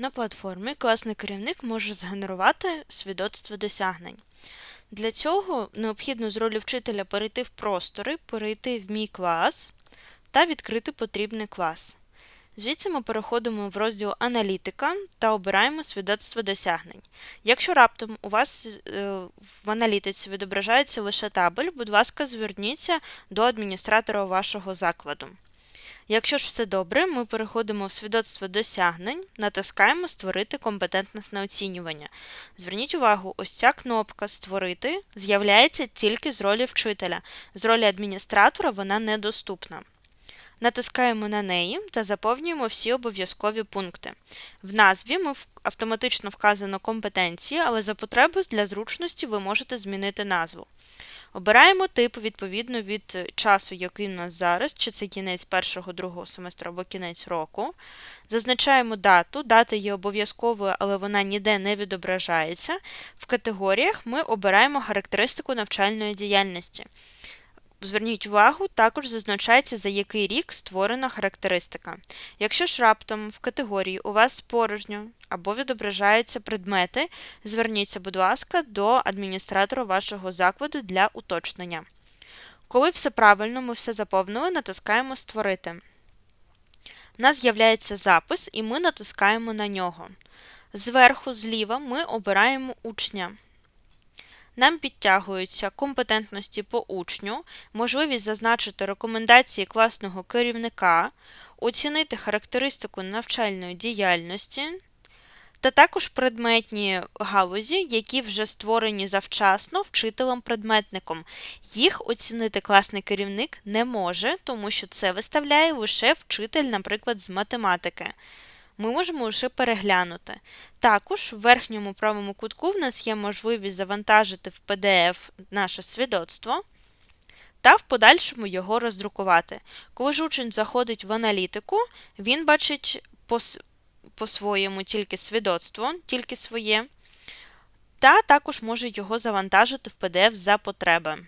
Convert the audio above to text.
На платформі класний керівник може згенерувати свідоцтво досягнень. Для цього необхідно з ролі вчителя перейти в простори, перейти в Мій клас та відкрити потрібний клас. Звідси ми переходимо в розділ Аналітика та обираємо свідоцтво досягнень. Якщо раптом у вас е, в аналітиці відображається лише табель, будь ласка, зверніться до адміністратора вашого закладу. Якщо ж все добре, ми переходимо в свідоцтво досягнень, натискаємо Створити компетентнісне оцінювання. Зверніть увагу, ось ця кнопка Створити з'являється тільки з ролі вчителя. З ролі адміністратора вона недоступна. Натискаємо на неї та заповнюємо всі обов'язкові пункти. В назві ми автоматично вказано компетенції, але за потреби для зручності ви можете змінити назву. Обираємо тип відповідно від часу, який у нас зараз, чи це кінець першого, другого семестру або кінець року. Зазначаємо дату, дата є обов'язковою, але вона ніде не відображається. В категоріях ми обираємо характеристику навчальної діяльності. Зверніть увагу, також зазначається, за який рік створена характеристика. Якщо ж раптом в категорії у вас порожньо або відображаються предмети, зверніться, будь ласка, до адміністратора вашого закладу для уточнення. Коли все правильно, ми все заповнили, натискаємо Створити. У нас з'являється запис, і ми натискаємо на нього. Зверху, зліва, ми обираємо учня. Нам підтягуються компетентності по учню, можливість зазначити рекомендації класного керівника, оцінити характеристику навчальної діяльності, та також предметні галузі, які вже створені завчасно вчителем-предметником. Їх оцінити класний керівник не може, тому що це виставляє лише вчитель, наприклад, з математики ми можемо лише переглянути. Також в верхньому правому кутку в нас є можливість завантажити в PDF наше свідоцтво та в подальшому його роздрукувати. Коли ж учень заходить в аналітику, він бачить по-своєму тільки свідоцтво, тільки своє, та також може його завантажити в PDF за потреби.